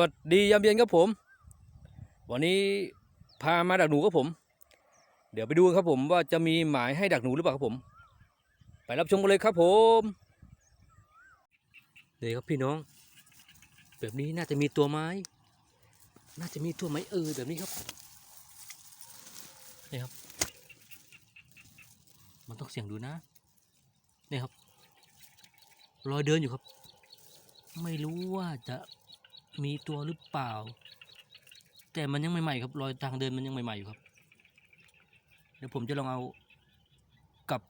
วัสดียามเย็นครับผม วันนี้พามาดักหนูครับผม เดี๋ยวไปดูครับผมว่าจะมีหมายให้ดักหนูหรือเปล่าครับผม ไปรับชมกันเลยครับผมนี่ครับพี่น้อง แบบนี้น่าจะมีตัวไม้ น่าจะมีตัวไม้เออแบบนี้ครับนี่ครับ มันต้องเสี่ยงดูนะนี่ครับรอยเดินอยู่ครับ ไม่รู้ว่าจะ มีตัวหรือเปล่า แต่มันยังใหม่ๆครับรอยทางเดินมันยังใหม่ๆอยู่ครับ เดี๋ยวผมจะลองเอากับ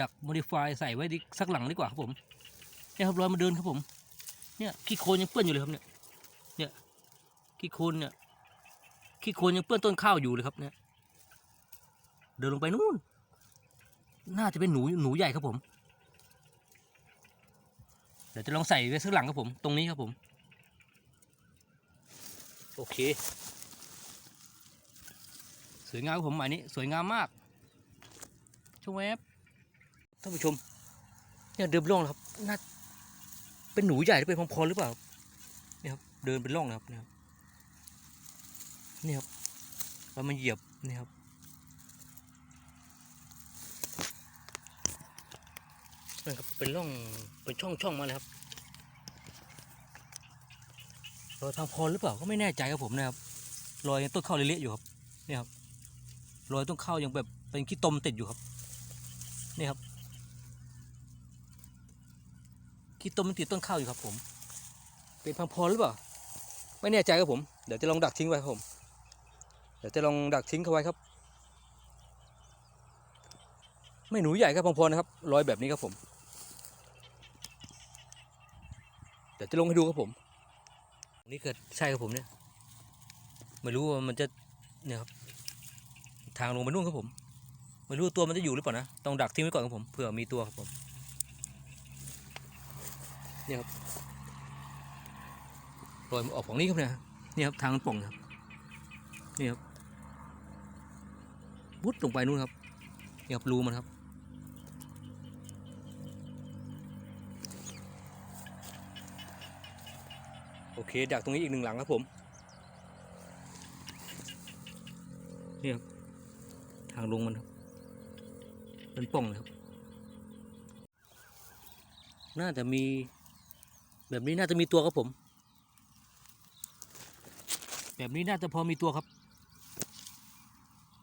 ดัก modify ใส่ไว้ดิสักหลังดีกว่าครับผมเนี่ยครับรอยมันเดินครับผม เนี่ยขี้โคลนยังเปื้อนอยู่เลยครับเนี่ยเนี่ยขี้โคลนเนี่ยขี้โคลนยังเปื้อนต้นข้าวอยู่เลยครับเนี่ย เดินลงไปนู่น น่าจะเป็นหนูหนูใหญ่ครับผมเดี๋ยวจะลองใส่ไว้สักหลังครับผม ตรงนี้ครับผม โอเค สวยงามผมหมายนี้ สวยงามมากชมแวบท่านผู้ชมเนี่ยเดินไปร่องครับน่าเป็นหนูใหญ่หรือเป็นพองพรหรือเปล่าเนี่ยครับเดินเป็นร่องนะครับเนี่ยครับนี่ครับแล้วมันเหยียบนี่ครับนั่นครับเป็นร่องเป็นช่องช่องมาเลยครับ รอยทางพรหรือเปล่าก็ไม่แน่ใจครับผมนะครับรอยต้นข้าวเละๆอยู่ครับนี่ครับรอยต้นข้าวยังแบบเป็นขี้ตมติดอยู่ครับนี่ครับขี้ตมมันติดต้นข้าวอยู่ครับ ผม เป็นพังพรหรือเปล่าไม่แน่ใจครับผมเดี๋ยวจะลองดักทิ้งไว้ครับผม เดี๋ยวจะลองดักทิ้งเขาไว้ครับ ไม่หนูใหญ่ครับพังพรนะครับรอยแบบนี้ครับผมเดี๋ยวจะลงให้ดูครับผม นี่เกิดใช่ครับผมเนี่ยไม่รู้ว่ามันจะเนี่ยครับทางลงไปนู่นครับผมไม่รู้ตัวมันจะอยู่หรือเปล่านะต้องดักทิ้งไว้ก่อนครับผมเผื่อมีตัวครับผมเนี่ยครับรอยออกฝั่งนี้ครับเนี่ยนี่ครับทางมันป่องนะครับนี่ครับบุดลงไปนู่นครับนี่ครับรูมันครับ โอเคดักตรงนี้อีกหนึ่งหลังครับผมนี่ครับทางลงมันครับเป็นป่องเลยครับ น่าจะมีแบบนี้น่าจะมีตัวครับผม แบบนี้น่าจะพอมีตัวครับ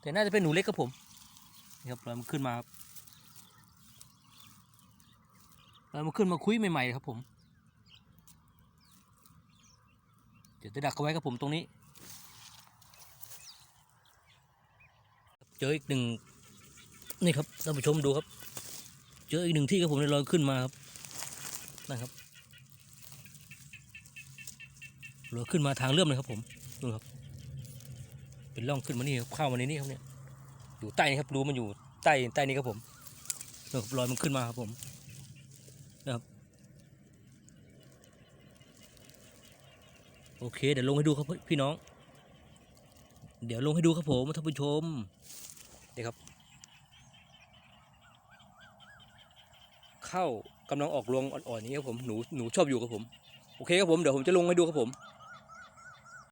แต่น่าจะเป็นหนูเล็กครับผมนี่ครับเรามันขึ้นมาครับเรามันขึ้นมาคุยใหม่ๆครับผม เดี๋ยวจะดักเขาไว้ครับผมตรงนี้ เจออีกหนึ่งนี่ครับท่านผู้ชมดูครับ เจออีกหนึ่งที่ครับผมในลอยขึ้นมาครับนะครับลอยขึ้นมาทางเลื่อมเลยครับผมดูครับ เป็นร่องขึ้นมานี่เข้ามาในนี้ครับเนี่ยอยู่ใต้ครับรูมันอยู่ใต้ใต้นี้ครับผมลอยมันขึ้นมาครับผมนะครับ โอเค เดี๋ยวลงให้ดูครับพี่น้อง เดี๋ยวลงให้ดูครับผมท่านผู้ชมนี่ครับ เข้ากำลังออกรวงอ่อนๆนี้ครับผมหนูหนูชอบอยู่ครับผม โอเคครับผมเดี๋ยวผมจะลงให้ดูครับผม